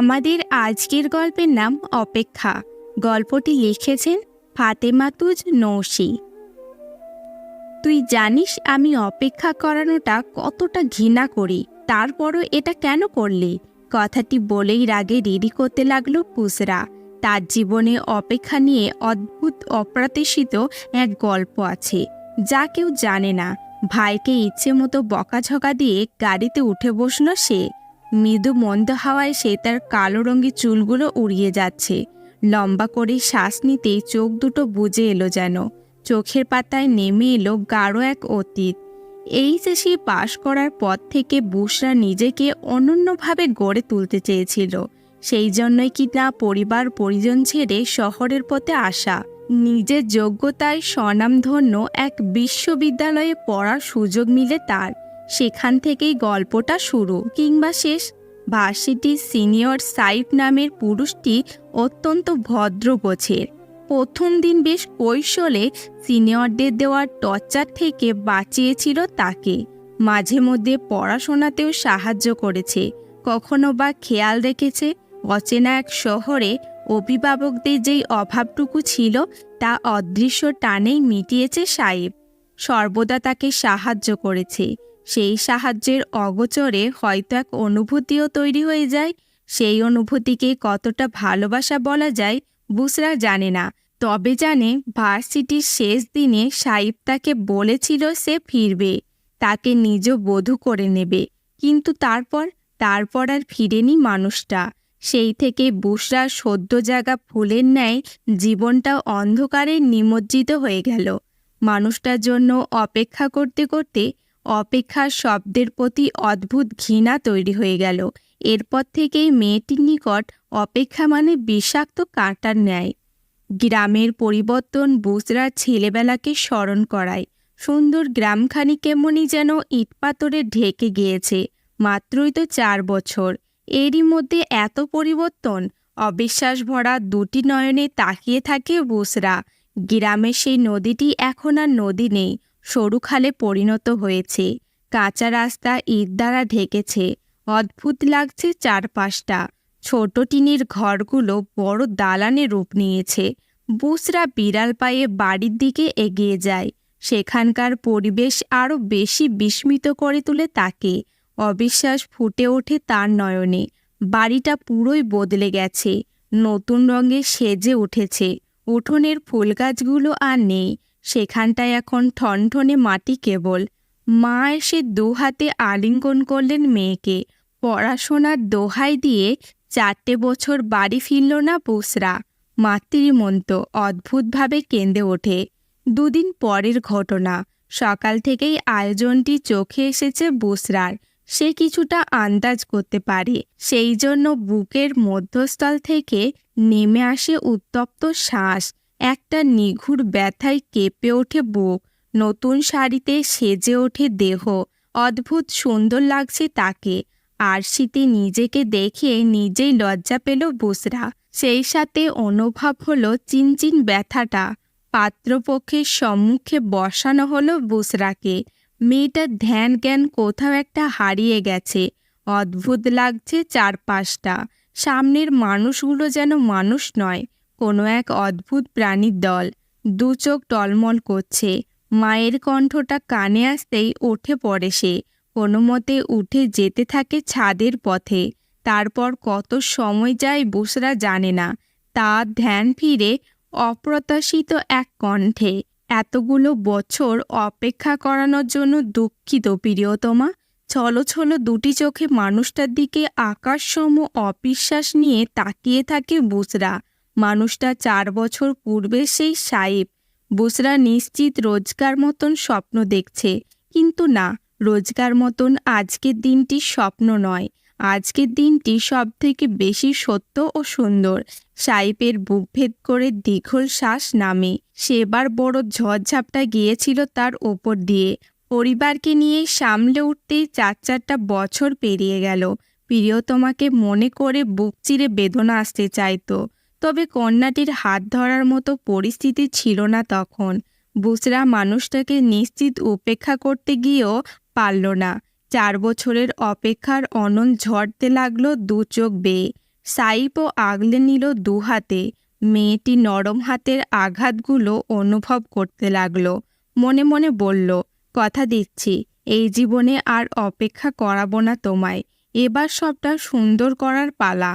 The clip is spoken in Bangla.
আমাদের আজকের গল্পের নাম অপেক্ষা। গল্পটি লিখেছেন ফাতেমাতুজ নৌশি তুই জানিস আমি অপেক্ষা করানোটা কতটা ঘৃণা করি, তারপরও এটা কেন করলি? কথাটি বলেই রাগে রেডি করতে লাগল পুসরা। তার জীবনে অপেক্ষা নিয়ে অদ্ভুত অপ্রত্যাশিত এক গল্প আছে, যা কেউ জানে না। ভাইকে ইচ্ছে মতো বকাঝকা দিয়ে গাড়িতে উঠে বসল সে। মৃদু মন্দ হাওয়ায় সে তার কালো রঙের চুলগুলো উড়িয়ে যাচ্ছে। লম্বা করে শ্বাস নিতেই চোখ দুটো বুজে এলো যেন। চোখের পাতায় নেমে এলো গাঢ় এক অতীত। এই যে সে পাশ করার পর থেকে বুসরা নিজেকে অনন্যভাবে গড়ে তুলতে চেয়েছিল, সেই জন্যই কি না পরিবার পরিজন ছেড়ে শহরের পথে আসা। নিজের যোগ্যতায় স্বনামধন্য এক বিশ্ববিদ্যালয়ে পড়ার সুযোগ মিলে তার। সেখান থেকেই গল্পটা শুরু কিংবা শেষ। ভার্সিটির সিনিয়র সাইফ নামের পুরুষটি অত্যন্ত ভদ্র গোছের প্রথম দিন বেশ কৈশলে সিনিয়রদের দেওয়ার টর্চার থেকে বাঁচিয়েছিল তাকে। মাঝে মধ্যে পড়াশোনাতেও সাহায্য করেছে। কখনো বা খেয়াল রেখেছে, অচেনা এক শহরে অভিভাবকদের যেই অভাবটুকু ছিল তা অদৃশ্য টানেই মিটিয়েছে সাহেব সর্বদা তাকে সাহায্য করেছে। সেই সাহায্যের অগোচরে হয়তো এক অনুভূতিও তৈরি হয়ে যায়। সেই অনুভূতিকে কতটা ভালোবাসা বলা যায় বুসরা জানে না। তবে জানে ভার্সিটির শেষ দিনে সাইব তাকে বলেছিল সে ফিরবে, তাকে নিজ বধূ করে নেবে। কিন্তু তারপর তারপর আর ফিরেনি মানুষটা। সেই থেকে বুসরা সদ্য জাগা ফুলের ন্যায় জীবনটা অন্ধকারে নিমজ্জিত হয়ে গেল। মানুষটার জন্য অপেক্ষা করতে করতে অপেক্ষার শব্দের প্রতি অদ্ভুত ঘৃণা তৈরি হয়ে গেল। এরপর থেকেই মেয়েটির নিকট অপেক্ষা মানে বিষাক্ত কাঁটার ন্যায়। গ্রামের পরিবর্তন বুসরার ছেলেবেলাকে স্মরণ করায়। সুন্দর গ্রামখানি কেমনই যেন ইটপাতরে ঢেকে গিয়েছে, মাত্রই তো চার বছর। এরই মধ্যে এত পরিবর্তন অবিশ্বাস ভরা দুটি নয়নে তাকিয়ে থাকে বুসরা। গ্রামের সেই নদীটি এখন আর নদী নেই সরু খালে পরিণত হয়েছে। কাঁচা রাস্তা ইট দ্বারা ঢেকেছে। অদ্ভুত লাগছে চারপাশটা। ছোট টিনের ঘরগুলো বড় দালানে রূপ নিয়েছে। বুসরা বিড়াল পায়ে বাড়ির দিকে এগিয়ে যায়। সেখানকার পরিবেশ আরও বেশি বিস্মিত করে তুলে তাকে। অবিশ্বাস ফুটে ওঠে তার নয়নে। বাড়িটা পুরোই বদলে গেছে। নতুন রঙে সেজে উঠেছে। উঠোনের ফুল গাছগুলো আর নেই। সেখানটায় এখন ঠনঠনে মাটি কেবল। মা এসে দু হাতে আলিঙ্গন করলেন মেয়েকে। পড়াশোনার দোহাই দিয়ে চারটে বছর বাড়ি ফিরল না বুসরা মাতৃমন্ত অদ্ভুতভাবে কেঁদে ওঠে। দুদিন পরের ঘটনা। সকাল থেকেই আয়োজনটি চোখে এসেছে বুসরার। সে কিছুটা আন্দাজ করতে পারে। সেই জন্য বুকের মধ্যস্থল থেকে নেমে আসে উত্তপ্ত শ্বাস। একটা নিঘুর ব্যথায় কেঁপে ওঠে বুক। নতুন শাড়িতে সেজে ওঠে দেহ। অদ্ভুত সুন্দর লাগছে তাকে। আর শীতে নিজেকে দেখে নিজেই লজ্জা পেল বুসরা। সেই সাথে অনুভব হলো চিনচিন ব্যথাটা। পাত্রপক্ষের সম্মুখে বসানো হলো বুসরাকে। মেয়েটার ধ্যান জ্ঞান কোথাও একটা হারিয়ে গেছে। অদ্ভুত লাগছে চারপাশটা। সামনের মানুষগুলো যেন মানুষ নয়। কোনো এক অদ্ভুত প্রাণীর দল দু চোখ টলমল করছে। মায়ের কণ্ঠটা কানে আসতেই ওঠে পড়ে সে। কোনো মতে উঠে যেতে থাকে ছাদের পথে। তারপর কত সময় যায় বুসরা জানে না। তার ধ্যান ফিরে অপ্রত্যাশিত এক কণ্ঠে। এতগুলো বছর অপেক্ষা করানোর জন্য দুঃখিত প্রিয়তমা। ছলো ছলো দুটি চোখে মানুষটার দিকে আকাশসম অবিশ্বাস নিয়ে তাকিয়ে থাকে বুসরা। মানুষটা চার বছর পূর্বে সেই সাহেব। বুসরা নিশ্চিত রোজগার মতন স্বপ্ন দেখছে। কিন্তু না, রোজগার মতন আজকের দিনটি স্বপ্ন নয়। আজকের দিনটি সব থেকে বেশি সত্য ও সুন্দর। সাইপের বুক ভেদ করে দীঘল শ্বাস নামে। সেবার বড় ঝড়ঝাপটা গিয়েছিল তার ওপর দিয়ে। পরিবারকে নিয়ে সামলে উঠতেই চার চারটা বছর পেরিয়ে গেল। প্রিয়তমাকে মনে করে বুক চিরে বেদনা আসতে চাইতো। তবে কন্যাটির হাত ধরার মতো পরিস্থিতি ছিল না তখন। বুসরা মানুষটাকে নিশ্চিত উপেক্ষা করতে গিয়েও পারল না। চার বছরের অপেক্ষার অনল ঝরতে লাগল দু চোখ বেয়ে। সাইপও আগলে নিল দু হাতে। মেয়েটি নরম হাতের আঘাতগুলো অনুভব করতে লাগল। মনে মনে বলল, কথা দিচ্ছি, এই জীবনে আর অপেক্ষা করাবো না তোমায়। এবার সবটা সুন্দর করার পালা।